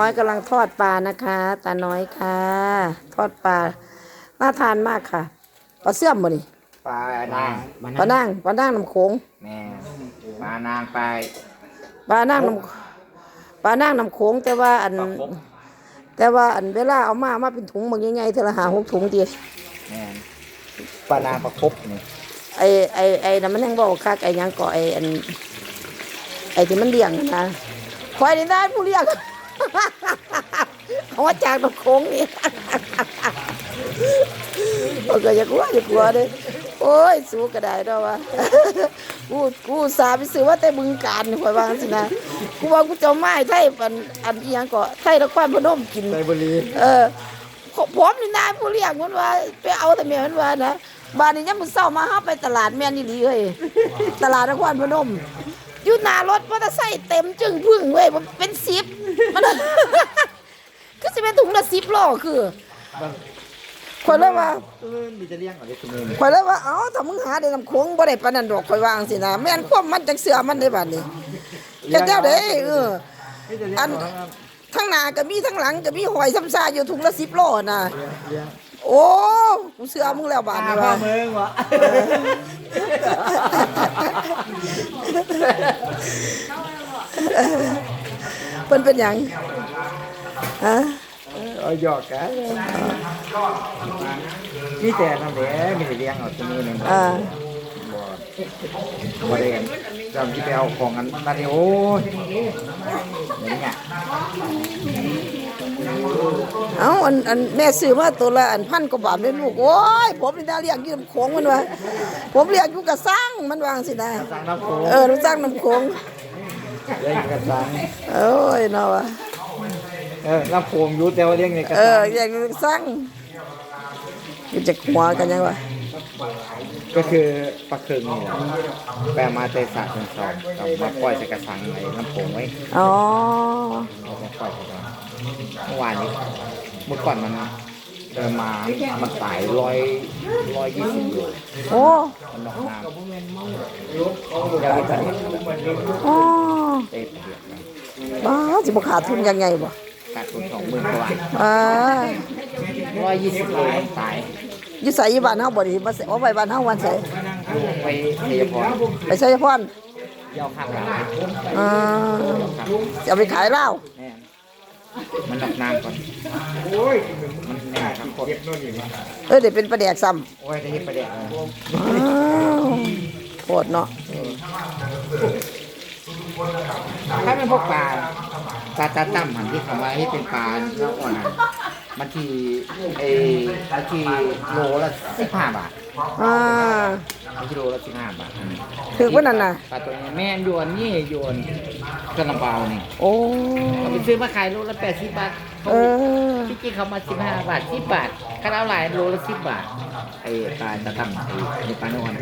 น้อยกำลังทอดปลานะคะตาน้อยค่ะ ทอดปลาน่าทานมากค่ะปลาเสื่อมบ่นี่ปลานางปลานั่งปลานั่งน้ำโขงแม่ปลานางไปปลานั่งน้ำปลานั่งน้ำโขงแต่ว่าอันปลาคบแต่ว่าอันเวลาเอามามาเป็นถุงบางยังไงเทอละหาหกถุงเดียวแม่ปลานางประคบนี่ไอไอไอนั่นมันยังบอกคักไอหยังก่อไออันไอที่มันเลี้ยงนะคอยได้ได้ผู้เลี้ยง เอามาจากน้ำโขงนี่โอ้ยอย่ากลัวอย่ากลัวเลยโอ้ย สู้ก็ได้ดอกวะกูกูสาไปซื้อว่าแต่บึงการนี่ข่อยวาจังสินะกูว่ากูจะเอาไม้ไทยอันอันอีหยังก็ไทยนครพนมกินไซบุรีเออผมผมนี่นายผู้เลี้ยงมันว่า ไปเอาแต่แม่มันว่านะบ้านนี้ยังมึงเศร้ามาเฮาไปตลาดแม่นี่ดีเว้ยตลาดนครพนม อยู่หน้ารถมอเตอร์ไซค์เต็มจึงพึ่งเว้ยมันเป็นสิบมัน คือสิเป็นถุงละสิบโลคือคนเลยว่าเออมีจะเลี้ยงอะไรคุณนี่ข่อยเลยว่าเอ้าถ้ามึงหาได้น้ำโขงบ่ได้ปานนั้นดอกข่อยวาจังสินะแม่นความมันจังเสือมันได้บัดนี้จะเจ้าเด้เออมีจะเลี้ยงอันเอาครับทั้งหน้าก็มีทั้งหลังก็มีหอยซ้ำซาอยู่ถุงละ10โลน่ะเลี้ยงโอ้กูเสือมึงแล้วบาดนี้พ่อว่าเมืองวะ เพิ่นเป็นหยังฮะเอาหยอกกันมีแต่ทำเด้มีแต่เลี้ยงเอาตัวนี้เนี่ยอ่าบ่บ่ได้จำที่ไปเอาของกันมาดิโอ้ยอย่างเงี้ย เอ้าอันอันแม่ซื้อมาตัวละอันพันกว่าบาทแม่ลูกโอ้ยผมนี่ได้เลี้ยงอยู่น้ำโขงมันว่าผมเลี้ยงอยู่กระสังมันวาจังสินะสั่งน้ำโขงเออรู้จักน้ำโขงเลี้ยงกระสังโอ้ยเนาะว่ะเออน้ำโขงอยู่แต่ว่าเลี้ยงในกระเอสัองเลี้ยงอยู่กระสังอยู่จากหัวกันยังวะก็คือปลาเคืองนี่แหละแปลมาเตสาเป็นสองกับมาปล่อยใส่กระสังไอ้น้ำโขงไว้อ๋อแล้วก็ปล่อยใส่กระสัง เมื่อวานนี้เมื่อก่อนมันเดินมามันตายร้อยร้อยยี่สิบโลโอ้มันนอกน้ำยาวไปอ๋อเตะเดือดกันบ้าสิบ่ขาดทุนยังไงบ่ขาดทุนสองหมื่นกว่าบาทอ่าร้อยยี่สิบโลมันตายอยู่ไสอยู่บ้านเฮาบ่ดีมาใส่เอาไว้บ้านเฮาวันไสไปเทียพรไปชัยพรยาวข้างหลังอ่าครับจะเอาไปขายเหล้า แน่มันนอกน้ำก่อนมันแน่ครับเก็บนู่นนี่มาเออเดี๋ยวเป็นประแดกซ้ำโอ้ยได้เห็นประเด็นเลยอ้าวโคตรเนาะถ้าเป็นพวกปลาปลาตาตั้มหันที่คำว่าที่เป็นปลาเนื้ออ่อนอะมันทีเอมันทีโลละสิบห้าบาท อ่ามันทีโลละสิบห้าบาทอันนี้ถือว่านั่นน่ะปลาตัวนี้แม่นโยนนี่โยนกระเป๋านี่โอ้เขาไปซื้อมาขายโลละแปดสิบบาทเขาเออที่จริงเขามาสิบห้าบาทสิบบาทข้าวหลายโลละสิบบาทไอ้ปลาตาตั้มไอ้ไอ้ปลาเนื้ออ่อน